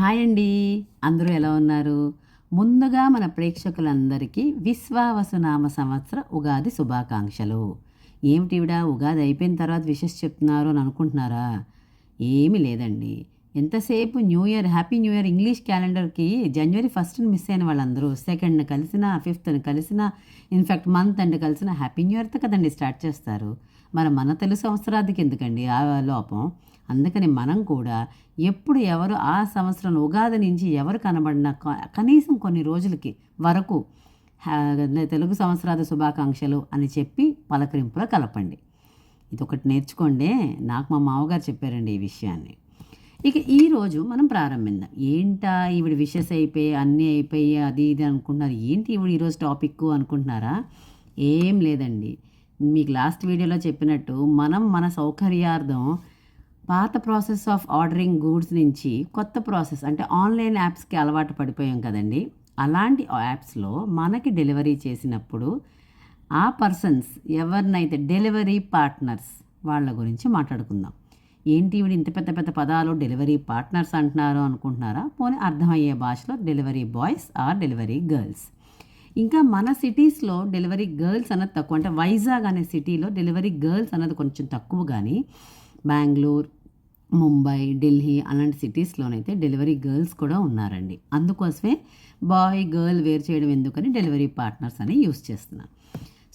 Hi అండి అందరూ ఎలా ఉన్నారు? ముందుగా మన ప్రేక్షకులందరికీ విశ్వావసునామ సంవత్సర ఉగాది శుభాకాంక్షలు. ఏమిటివిడా ఉగాది అయిపోయిన తర్వాత విషెస్ చెప్తున్నారు అని అనుకుంటున్నారా? ఏమీ లేదండి. ఎంతసేపు new year happy new year English క్యాలెండర్కి జనవరి ఫస్ట్ని మిస్ అయిన వాళ్ళందరూ సెకండ్ని కలిసిన ఫిఫ్త్ని కలిసిన ఇన్ఫ్యాక్ట్ మంత్ అండ్ కలిసిన హ్యాపీ న్యూ ఇయర్తో కదండి స్టార్ట్ చేస్తారు. మరి మన తెలుగు సంవత్సరాదికి ఎందుకండి ఆ లోపం? అందుకని మనం కూడా ఎప్పుడు ఎవరు ఆ సంవత్సరం ఉగాది నుంచి ఎవరు కనబడినా కనీసం కొన్ని రోజులకి వరకు తెలుగు సంవత్సరాది శుభాకాంక్షలు అని చెప్పి పలకరింపులో కలపండి. ఇది ఒకటి నేర్చుకోండి. నాకు మా మామగారు చెప్పారండి ఈ విషయాన్ని. ఇక ఈరోజు మనం ప్రారంభిద్దాం ఏంటా ఈవిడ విషెస్ అయిపోయి అన్నీ అయిపోయి అది ఇది అనుకుంటున్నారు. ఏంటి ఈవిడ ఈరోజు టాపిక్ అనుకుంటున్నారా? ఏం లేదండి. మీకు లాస్ట్ వీడియోలో చెప్పినట్టు మనం మన సౌకర్యార్థం పాత ప్రాసెస్ ఆఫ్ ఆర్డరింగ్ గూడ్స్ నుంచి కొత్త ప్రాసెస్ అంటే ఆన్లైన్ యాప్స్కి అలవాటు పడిపోయాం కదండి. అలాంటి యాప్స్లో మనకి డెలివరీ చేసినప్పుడు ఆ పర్సన్స్ ఎవరినైతే డెలివరీ పార్ట్నర్స్ వాళ్ళ గురించి మాట్లాడుకుందాం. ఏంటి ఈవిడ ఇంత పెద్ద పెద్ద పదాలు డెలివరీ పార్ట్నర్స్ అంటున్నారు అనుకుంటున్నారా? పోనీ అర్థమయ్యే భాషలో delivery boys or delivery girls. ఇంకా మన సిటీస్లో డెలివరీ గర్ల్స్ అన్నది తక్కువ. అంటే వైజాగ్ అనే సిటీలో డెలివరీ గర్ల్స్ అన్నది కొంచెం తక్కువ కానీ బెంగళూరు ముంబై ఢిల్లీ అలాంటి సిటీస్లోనైతే డెలివరీ గర్ల్స్ కూడా ఉన్నారండి. అందుకోసమే బాయ్ గర్ల్ వేరు చేయడం ఎందుకని డెలివరీ పార్ట్నర్స్ అని యూస్ చేస్తున్నాను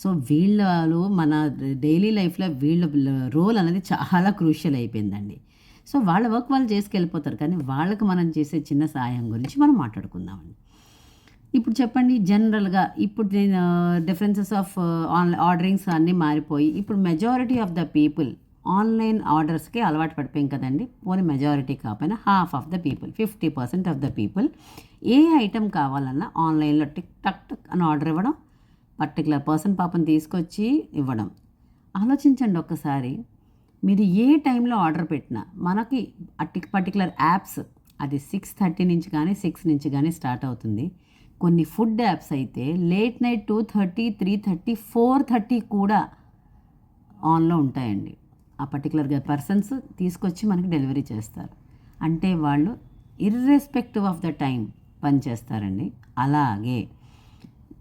సో వీళ్ళు మన డైలీ లైఫ్లో వీళ్ళ రోల్ అనేది చాలా క్రూషియల్ అయిపోయిందండి. సో వాళ్ళ వర్క్ వాళ్ళు చేసుకెళ్ళిపోతారు. కానీ వాళ్ళకి మనం చేసే చిన్న సహాయం గురించి మనం మాట్లాడుకుందామండి. ఇప్పుడు చెప్పండి జనరల్గా ఇప్పుడు నేను డిఫరెన్సెస్ ఆఫ్ ఆన్లైన్ ఆర్డరింగ్స్ అన్నీ మారిపోయి ఇప్పుడు majority of the people online ఆర్డర్స్కి అలవాటు పడిపోయాం కదండి. పోనీ మెజారిటీ కాకపోయినా half of the people fifty percent of the people A item కావాలన్నా ఆన్లైన్లో టిక్ టక్ టక్ అని ఆర్డర్ ఇవ్వడం పర్టికులర్ పర్సన్ పాపని తీసుకొచ్చి ఇవ్వడం. ఆలోచించండి ఒక్కసారి. మీరు ఏ టైంలో ఆర్డర్ పెట్టినా మనకి అట్టి పర్టికులర్ యాప్స్ అది సిక్స్ థర్టీ నుంచి కానీ సిక్స్ నుంచి కానీ స్టార్ట్ అవుతుంది. కొన్ని ఫుడ్ యాప్స్ అయితే late night two thirty three thirty four thirty కూడా ఆన్లో ఉంటాయండి. ఆ పర్టికులర్గా పర్సన్స్ తీసుకొచ్చి మనకి డెలివరీ చేస్తారు. అంటే వాళ్ళు ఇర్రెస్పెక్టివ్ ఆఫ్ ద టైం పనిచేస్తారండి. అలాగే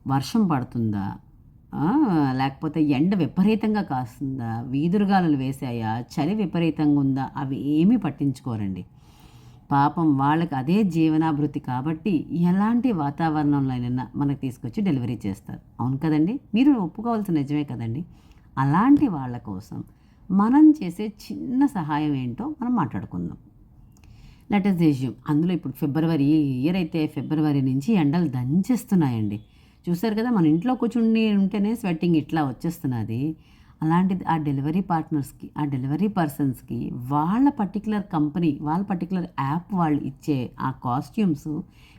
వర్షం పడుతుందా? లేకపోతే ఎండ విపరీతంగా కాస్తుందా? వీధురుగాలు వేసాయా చలి విపరీతంగా ఉందా? అవి ఏమీ పట్టించుకోరండి. పాపం వాళ్ళకి అదే జీవనాభివృద్ధి కాబట్టి ఎలాంటి వాతావరణంలోనైనా మనకు తీసుకొచ్చి డెలివరీ చేస్తారు. అవును కదండి? మీరు ఒప్పుకోవాల్సిన నిజమే కదండి. అలాంటి వాళ్ళ కోసం మనం చేసే చిన్న సహాయం ఏంటో మనం మాట్లాడుకుందాం. లెటెస్ దేశం అందులో ఇప్పుడు ఫిబ్రవరి ఈ ఇయర్ అయితే ఫిబ్రవరి నుంచి ఎండలు దంచేస్తున్నాయండి. చూసారు కదా మన ఇంట్లో కూర్చుని ఉంటేనే స్వెట్టింగ్ ఇట్లా వచ్చేస్తున్నది. అలాంటిది ఆ డెలివరీ పార్ట్నర్స్కి ఆ డెలివరీ పర్సన్స్కి వాళ్ళ పర్టికులర్ కంపెనీ వాళ్ళ పర్టికులర్ యాప్ వాళ్ళు ఇచ్చే ఆ కాస్ట్యూమ్స్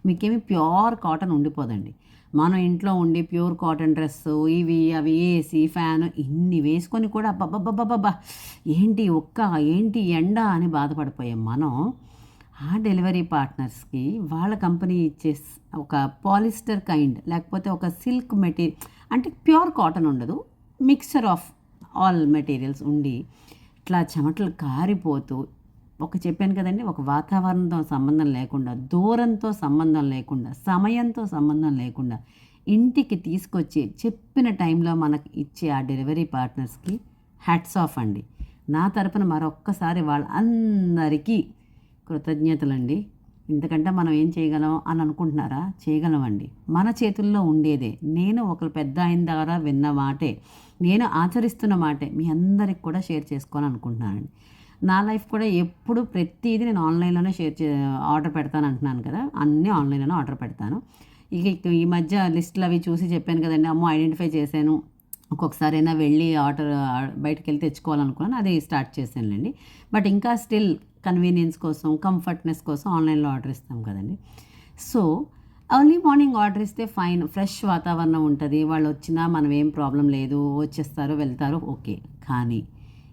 మీకేమి ప్యూర్ కాటన్ ఉండిపోదండి. మనం ఇంట్లో ఉండి ప్యూర్ కాటన్ డ్రెస్ ఇవి అవి ఏసీ ఫ్యాన్ ఇన్ని వేసుకొని కూడా అబ్బబ్బబ్బబ్బబ్బా ఏంటి ఒక్క ఏంటి ఎండ అని బాధపడిపోయాం మనం. ఆ డెలివరీ పార్ట్నర్స్కి వాళ్ళ కంపెనీ ఇచ్చే ఒక పాలిస్టర్ కైండ్ లేకపోతే ఒక సిల్క్ మెటీరియల్ అంటే ప్యూర్ కాటన్ ఉండదు. మిక్చర్ ఆఫ్ ఆల్ మెటీరియల్స్ ఉండి ఇట్లా చెమటలు కారిపోతూ ఒక చెప్పాను కదండి ఒక వాతావరణంతో సంబంధం లేకుండా దూరంతో సంబంధం లేకుండా సమయంతో సంబంధం లేకుండా ఇంటికి తీసుకొచ్చి చెప్పిన టైంలో మనకు ఇచ్చే ఆ డెలివరీ పార్ట్నర్స్కి హ్యాట్స్ ఆఫ్ అండి. నా తరపున మరొక్కసారి వాళ్ళందరికీ కృతజ్ఞతలండి. ఇంతకంటే మనం ఏం చేయగలం అని అనుకుంటున్నారా? చేయగలమండి. మన చేతుల్లో ఉండేదే. నేను ఒకరు పెద్ద ఆయన ద్వారా విన్న మాటే. నేను ఆచరిస్తున్న మాటే. మీ అందరికి కూడా షేర్ చేసుకోవాలని అనుకుంటున్నానండి. నా లైఫ్ కూడా ఎప్పుడు ప్రతిదీ నేను ఆన్లైన్లోనే షేర్ చే ఆర్డర్ పెడతాను అంటున్నాను కదా. అన్నీ ఆన్లైన్లోనే ఆర్డర్ పెడతాను. ఇక ఇక ఈ మధ్య లిస్టులు అవి చూసి చెప్పాను కదండి. అమ్మో ఐడెంటిఫై చేశాను. ఒక్కొక్కసారి అయినా వెళ్ళి ఆర్డర్ బయటకు వెళ్ళి తెచ్చుకోవాలనుకున్నాను. అది స్టార్ట్ చేశానులేండి. బట్ ఇంకా స్టిల్ కన్వీనియన్స్ కోసం కంఫర్ట్నెస్ కోసం ఆన్లైన్లో ఆర్డర్ ఇస్తాం కదండి. సో ఎర్లీ మార్నింగ్ ఆర్డర్ ఇస్తే ఫైన్ ఫ్రెష్ వాతావరణం ఉంటుంది. వాళ్ళు వచ్చినా మనం ఏం ప్రాబ్లం లేదు వచ్చేస్తారు వెళ్తారు ఓకే. కానీ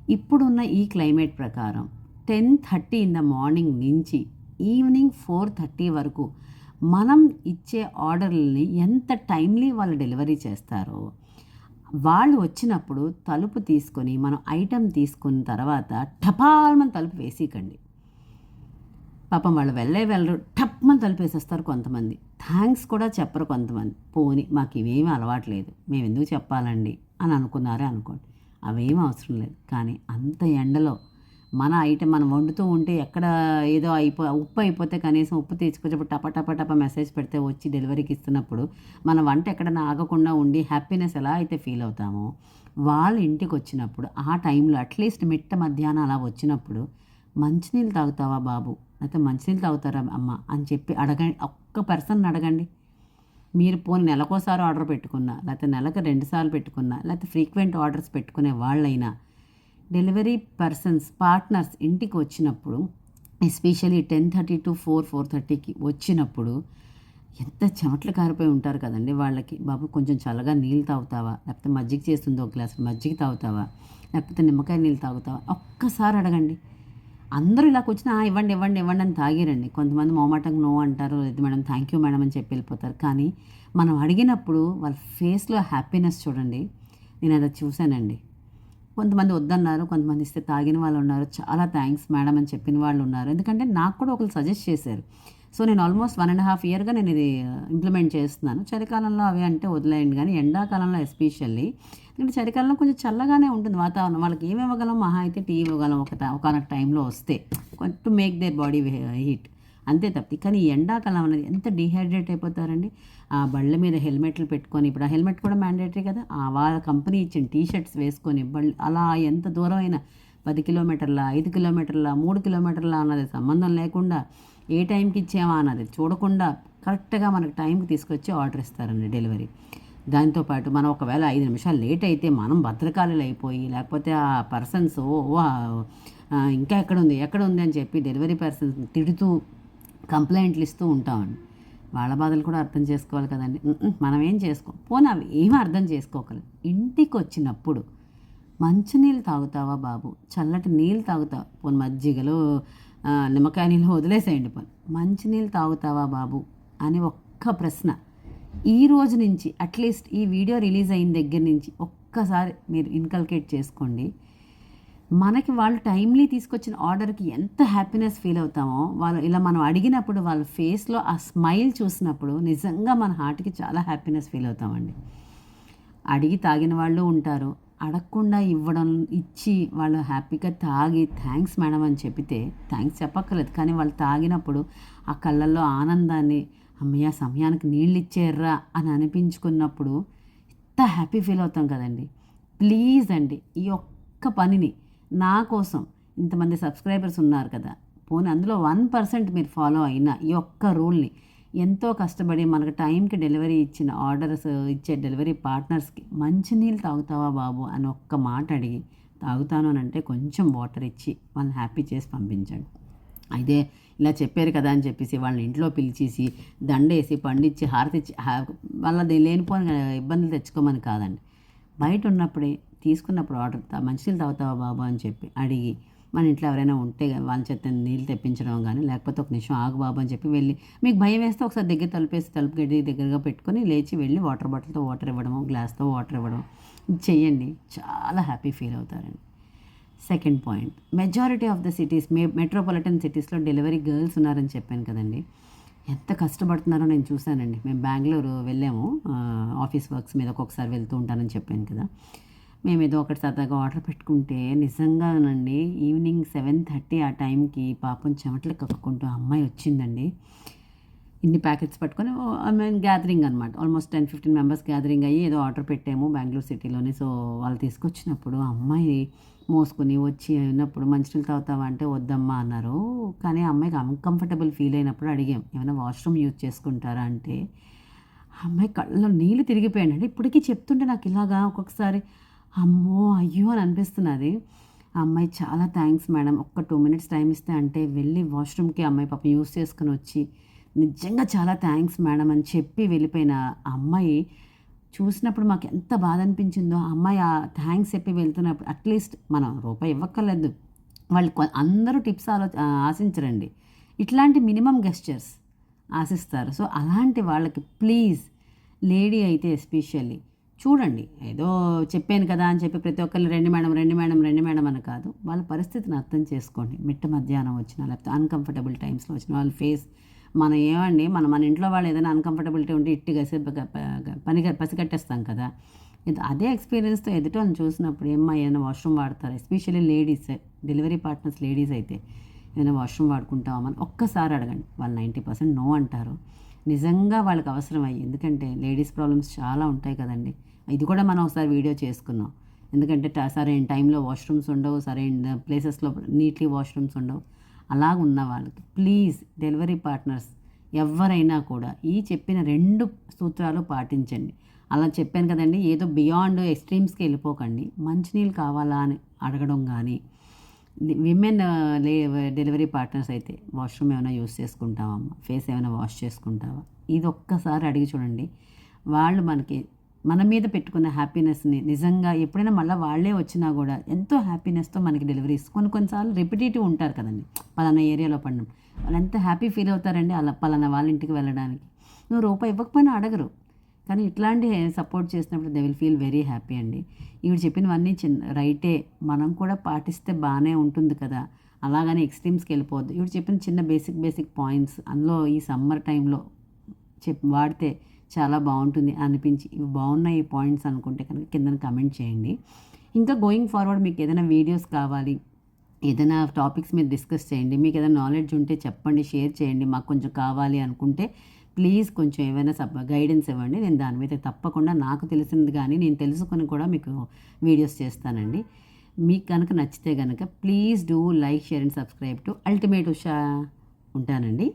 ఇప్పుడున్న ఈ క్లైమేట్ ప్రకారం ten thirty in the morning నుంచి ఈవినింగ్ ఫోర్ థర్టీ వరకు మనం ఇచ్చే ఆర్డర్లని ఎంత టైమ్లీ వాళ్ళు డెలివరీ చేస్తారో వాళ్ళు వచ్చినప్పుడు తలుపు తీసుకొని మనం ఐటెం తీసుకున్న తర్వాత టపాల్మని తలుపు వేసేయకండి పాపం వాళ్ళు వెళ్ళే వెళ్ళరు టప్మని తలిపేసేస్తారు కొంతమంది. థ్యాంక్స్ కూడా చెప్పరు కొంతమంది. పోని మాకు ఇవేమీ అలవాట్లేదు మేము ఎందుకు చెప్పాలండి? అని అనుకున్నారే అనుకోండి. అవేం అవసరం లేదు. కానీ అంత ఎండలో మన ఐటెం మనం వండుతూ ఉంటే ఎక్కడ ఏదో అయిపో ఉప్పు అయిపోతే కనీసం ఉప్పు తీసుకొచ్చేప్పుడు టప టప టప మెసేజ్ పెడితే వచ్చి డెలివరీకి ఇస్తున్నప్పుడు మన వంట ఎక్కడైనా ఆగకుండా ఉండి హ్యాపీనెస్ ఎలా అయితే ఫీల్ అవుతామో వాళ్ళ ఇంటికి వచ్చినప్పుడు ఆ టైంలో అట్లీస్ట్ మిట్ట మధ్యాహ్నం అలా వచ్చినప్పుడు మంచినీళ్ళు తాగుతావా బాబు? లేకపోతే మంచినీళ్ళు తాగుతారా అమ్మ? అని చెప్పి అడగండి ఒక్క పర్సన్ అడగండి. మీరు పోనీ నెలకోసారి ఆర్డర్ పెట్టుకున్నా లేకపోతే నెలకు రెండుసార్లు పెట్టుకున్నా లేకపోతే ఫ్రీక్వెంట్ ఆర్డర్స్ పెట్టుకునే వాళ్ళైనా డెలివరీ పర్సన్స్ పార్ట్నర్స్ ఇంటికి వచ్చినప్పుడు especially ten thirty to four four థర్టీకి వచ్చినప్పుడు ఎంత చెమట్లు కారిపోయి ఉంటారు కదండి వాళ్ళకి. బాబు కొంచెం చల్లగా నీళ్ళు తాగుతావా? లేకపోతే మజ్జిగ చేస్తుంది ఒక గ్లాస్ మజ్జిగ తాగుతావా? లేకపోతే నిమ్మకాయ నీళ్ళు తాగుతావా? ఒక్కసారి అడగండి. అందరూ ఇలా వచ్చినా ఇవ్వండి ఇవ్వండి ఇవ్వండి అని తాగిరండి. కొంతమంది మోమాటంగా నో అంటారు లేదు మేడం థ్యాంక్ యూ మేడం అని చెప్పి వెళ్ళిపోతారు. కానీ మనం అడిగినప్పుడు వాళ్ళ ఫేస్లో హ్యాపీనెస్ చూడండి. నేను అది చూశానండి. కొంతమంది వద్దన్నారు కొంతమంది ఇస్తే తాగిన వాళ్ళు ఉన్నారు. చాలా థ్యాంక్స్ మేడం అని చెప్పిన వాళ్ళు ఉన్నారు. ఎందుకంటే నాకు కూడా ఒకరు సజెస్ట్ చేశారు. సో నేను ఆల్మోస్ట్ వన్ అండ్ హాఫ్ ఇయర్గా నేను ఇది ఇంప్లిమెంట్ చేస్తున్నాను. చలికాలంలో అవి అంటే వదిలేయండి కానీ ఎండాకాలంలో ఎస్పెషల్లీ ఎందుకంటే చలికాలంలో కొంచెం చల్లగానే ఉంటుంది వాతావరణం. వాళ్ళకి ఏమి ఇవ్వగలం? మహా అయితే టీ ఇవ్వగలం ఒక ఒకనొక టైంలో వస్తే. To make their body heat అంతే తప్పి కానీ ఎండాకాలం అనేది ఎంత డిహైడ్రేట్ అయిపోతారండి. ఆ బళ్ళ మీద హెల్మెట్లు పెట్టుకొని ఇప్పుడు ఆ హెల్మెట్ కూడా మ్యాండేటరీ కదా ఆ వాళ్ళ కంపెనీ ఇచ్చిన టీ షర్ట్స్ వేసుకొని బళ్ళు అలా ఎంత దూరం అయినా పది కిలోమీటర్ల ఐదు కిలోమీటర్ల మూడు కిలోమీటర్ల అన్నది సంబంధం లేకుండా ఏ టైంకి ఇచ్చామా అన్నది చూడకుండా కరెక్ట్గా మనకు టైంకి తీసుకొచ్చి ఆర్డర్ ఇస్తారండి డెలివరీ. దాంతోపాటు మనం ఒకవేళ ఐదు నిమిషాలు లేట్ అయితే మనం భద్రకాలు అయిపోయి లేకపోతే ఆ పర్సన్స్ ఓ ఇంకా ఎక్కడ ఉంది ఎక్కడ ఉంది అని చెప్పి డెలివరీ పర్సన్స్ తిడుతూ కంప్లైంట్లు ఇస్తూ ఉంటామండి. వాళ్ళ బాధలు కూడా అర్థం చేసుకోవాలి కదండి. మనం ఏం చేసుకో? పోనీ అవి ఏమీ అర్థం చేసుకోగలం ఇంటికి వచ్చినప్పుడు మంచినీళ్ళు తాగుతావా బాబు? చల్లటి నీళ్ళు తాగుతావా? పోనీ మజ్జిగలో నిమ్మకాయ నీళ్ళు వదిలేసేయండి పోనీ. మంచినీళ్ళు తాగుతావా బాబు? అని ఒక్క ప్రశ్న. ఈ రోజు నుంచి అట్లీస్ట్ ఈ వీడియో రిలీజ్ అయిన దగ్గర నుంచి ఒక్కసారి మీరు ఇన్కల్కేట్ చేసుకోండి. మనకి వాళ్ళు టైమ్లీ తీసుకొచ్చిన ఆర్డర్కి ఎంత హ్యాపీనెస్ ఫీల్ అవుతామో వాళ్ళు ఇలా మనం అడిగినప్పుడు వాళ్ళ ఫేస్లో ఆ స్మైల్ చూసినప్పుడు నిజంగా మన హార్ట్కి చాలా హ్యాపీనెస్ ఫీల్ అవుతామండి. అడిగి తాగిన వాళ్ళు ఉంటారు. అడగకుండా ఇవ్వడం ఇచ్చి వాళ్ళు హ్యాపీగా తాగి థ్యాంక్స్ మేడం అని చెప్పితే థ్యాంక్స్ చెప్పక్కర్లేదు. కానీ వాళ్ళు తాగినప్పుడు ఆ కళ్ళల్లో ఆనందాన్ని అమ్మయ్య సమయానికి నీళ్ళు ఇచ్చారా అని అనిపించుకున్నప్పుడు ఎంత హ్యాపీ ఫీల్ అవుతాం కదండి. ప్లీజ్ అండి ఈ ఒక్క పనిని నా కోసం ఇంతమంది సబ్స్క్రైబర్స్ ఉన్నారు కదా. పోనీ అందులో వన్ పర్సెంట్ మీరు ఫాలో అయినా ఈ ఒక్క రూల్ని. ఎంతో కష్టపడి మనకు టైంకి డెలివరీ ఇచ్చిన ఆర్డర్స్ ఇచ్చే డెలివరీ పార్ట్నర్స్కి మంచినీళ్ళు తాగుతావా బాబు అని ఒక్క మాట అడిగి తాగుతాను అని అంటే కొంచెం వాటర్ ఇచ్చి వాళ్ళని హ్యాపీ చేసి పంపించండి. అయితే ఇలా చెప్పారు కదా అని చెప్పేసి వాళ్ళని ఇంట్లో పిలిచేసి దండేసి పండిచ్చి హారతిచ్చి హా- లేనిపోని ఇబ్బందులు తెచ్చుకోమని కాదండి. బయట ఉన్నప్పుడే తీసుకున్నప్పుడు ఆర్డర్ మంచినీళ్ళు తాగుతావా బాబు? అని చెప్పి అడిగి మన ఇంట్లో ఎవరైనా ఉంటే గా- వాళ్ళ చేత నీళ్ళు తెప్పించడం కానీ లేకపోతే ఒక నిమిషం ఆగు బాబు అని చెప్పి వెళ్ళి మీకు భయం వేస్తే ఒకసారి దగ్గర తలుపేసి తలుపు గడ్డి దగ్గరగా పెట్టుకొని లేచి వెళ్ళి వాటర్ బాటిల్తో వాటర్ ఇవ్వడము గ్లాస్తో వాటర్ ఇవ్వడం చేయండి చాలా హ్యాపీ ఫీల్ అవుతారండి. Second point majority of the cities May metropolitan సిటీస్లో డెలివరీ గర్ల్స్ ఉన్నారని చెప్పాను కదండి. ఎంత కష్టపడుతున్నారో నేను చూశానండి. మేము బెంగళూరు వెళ్ళాము ఆఫీస్ వర్క్స్ మీద ఒక్కొక్కసారి వెళ్తూ ఉంటానని చెప్పాను కదా. మేము ఏదో ఒకటి సరదాగా ఆర్డర్ పెట్టుకుంటే నిజంగానండి ఈవినింగ్ సెవెన్ థర్టీ ఆ టైంకి పాపం చెమటలు కక్కుకుంటూ ఆ అమ్మాయి వచ్చిందండి. ఇన్ని ప్యాకెట్స్ పట్టుకొని ఐ మీన్ గ్యాదరింగ్ అనమాట almost ten fifteen members gathering అయ్యి ఏదో ఆర్డర్ పెట్టాము బెంగళూరు సిటీలోనే సో వాళ్ళు తీసుకొచ్చినప్పుడు ఆ అమ్మాయి మోసుకొని వచ్చి అయినప్పుడు మంచినీళ్ళు తాగుతావా? అంటే వద్దమ్మా అన్నారు. కానీ అమ్మాయికి అన్కంఫర్టబుల్ ఫీల్ అయినప్పుడు అడిగాం ఏమైనా వాష్రూమ్ యూజ్ చేసుకుంటారా? అంటే ఆ అమ్మాయి కళ్ళలో నీళ్ళు తిరిగిపోయాడు అంటే ఇప్పటికీ చెప్తుంటే నాకు ఇలాగా ఒక్కొక్కసారి అమ్మో అయ్యో అని అనిపిస్తున్నది. ఆ అమ్మాయి చాలా థ్యాంక్స్ మేడం. ఒక్క టూ మినిట్స్ టైం ఇస్తే అంటే వెళ్ళి వాష్రూమ్కి అమ్మాయి పాపం యూస్ చేసుకుని వచ్చి నిజంగా చాలా థ్యాంక్స్ మేడం అని చెప్పి వెళ్ళిపోయిన ఆ అమ్మాయి చూసినప్పుడు మాకు ఎంత బాధ అనిపించిందో అమ్మాయి ఆ థ్యాంక్స్ చెప్పి వెళ్తున్నప్పుడు అట్లీస్ట్ మనం రూపాయి ఇవ్వక్కర్లేదు. వాళ్ళు అందరూ టిప్స్ ఆలో ఆశించరండి. ఇట్లాంటి మినిమం గెస్చర్స్ ఆశిస్తారు. సో అలాంటి వాళ్ళకి ప్లీజ్ లేడీ అయితే ఎస్పెషల్లీ చూడండి. ఏదో చెప్పాను కదా అని చెప్పి ప్రతి ఒక్కరిని రెండు మేడం రెండు మేడం రెండు మేడం అని కాదు. వాళ్ళ పరిస్థితిని అర్థం చేసుకోండి. మిట్ట మధ్యాహ్నం వచ్చిన లేకపోతే అన్కంఫర్టబుల్ టైమ్స్లో వచ్చిన వాళ్ళ ఫేస్ మనం ఏమండి? మన మన ఇంట్లో వాళ్ళు ఏదైనా అన్కంఫర్టబిలిటీ ఉంటే ఇట్టిగా పని పసిగట్టేస్తాం కదా. అదే ఎక్స్పీరియన్స్తో ఎదుటి వాళ్ళని చూసినప్పుడు ఏమ్మా ఏదైనా వాష్రూమ్ వాడతారు? Especially ladies delivery partners ladies అయితే ఏదైనా వాష్రూమ్ వాడుకుంటామని ఒక్కసారి అడగండి. వాళ్ళు నైంటీ పర్సెంట్ నో అంటారు. నిజంగా వాళ్ళకి అవసరం అయ్యి ఎందుకంటే లేడీస్ ప్రాబ్లమ్స్ చాలా ఉంటాయి కదండి. ఇది కూడా మనం ఒకసారి వీడియో చేసుకున్నాం. ఎందుకంటే సరైన టైంలో వాష్రూమ్స్ ఉండవు సరైన ప్లేసెస్లో నీట్లీ వాష్రూమ్స్ ఉండవు. అలా ఉన్న వాళ్ళకి ప్లీజ్ డెలివరీ పార్ట్నర్స్ ఎవరైనా కూడా ఈ చెప్పిన రెండు సూత్రాలు పాటించండి. అలా చెప్పాను కదండి ఏదో బియాండ్ ఎక్స్ట్రీమ్స్కి వెళ్ళిపోకండి. మంచినీళ్ళు కావాలా అని అడగడం కానీ విమెన్ uh, లే డెలివరీ పార్ట్నర్స్ అయితే వాష్రూమ్ ఏమైనా యూస్ చేసుకుంటావమ్మా ఫేస్ ఏమైనా వాష్ చేసుకుంటావా? ఇది ఒక్కసారి అడిగి చూడండి. వాళ్ళు మనకి మన మీద పెట్టుకున్న హ్యాపీనెస్ని నిజంగా ఎప్పుడైనా మళ్ళీ వాళ్ళే వచ్చినా కూడా ఎంతో హ్యాపీనెస్తో మనకి డెలివరీస్ కొన్ని కొన్నిసార్లు రిపిటేటివ్ ఉంటారు కదండి. పలానా ఏరియాలో పడడం. వాళ్ళు ఎంత హ్యాపీ ఫీల్ అవుతారండి అలా పలానా వాళ్ళ ఇంటికి వెళ్ళడానికి. నువ్వు రూపాయి ఇవ్వకపోయినా అడగరు. కానీ ఇట్లాంటి సపోర్ట్ చేసినప్పుడు they will feel very happy అండి. ఈవిడ చెప్పినవన్నీ చిన్న రైటే. మనం కూడా పాటిస్తే బాగానే ఉంటుంది కదా. అలాగని ఎక్స్ట్రీమ్స్కి వెళ్ళిపోవద్దు. ఈవిడ చెప్పిన చిన్న బేసిక్ బేసిక్ పాయింట్స్ అందులో ఈ సమ్మర్ టైంలో చెప్ వాడితే చాలా బాగుంటుంది అనిపించి ఇవి బాగున్నాయి ఈ పాయింట్స్ అనుకుంటే కనుక కింద కమెంట్ చేయండి. ఇంకా గోయింగ్ ఫార్వర్డ్ మీకు ఏదైనా వీడియోస్ కావాలి ఏదైనా టాపిక్స్ మీద డిస్కస్ చేయండి మీకు ఏదైనా నాలెడ్జ్ ఉంటే చెప్పండి షేర్ చేయండి మాకు కొంచెం కావాలి అనుకుంటే ప్లీజ్ కొంచెం ఏమైనా సబ్ గైడెన్స్ ఇవ్వండి. నేను దాని మీద తప్పకుండా నాకు తెలిసింది కానీ నేను తెలుసుకొని కూడా మీకు వీడియోస్ చేస్తానండి. మీకు కనుక నచ్చితే కనుక please do like share and subscribe to ultimate Usha ఉంటానండి.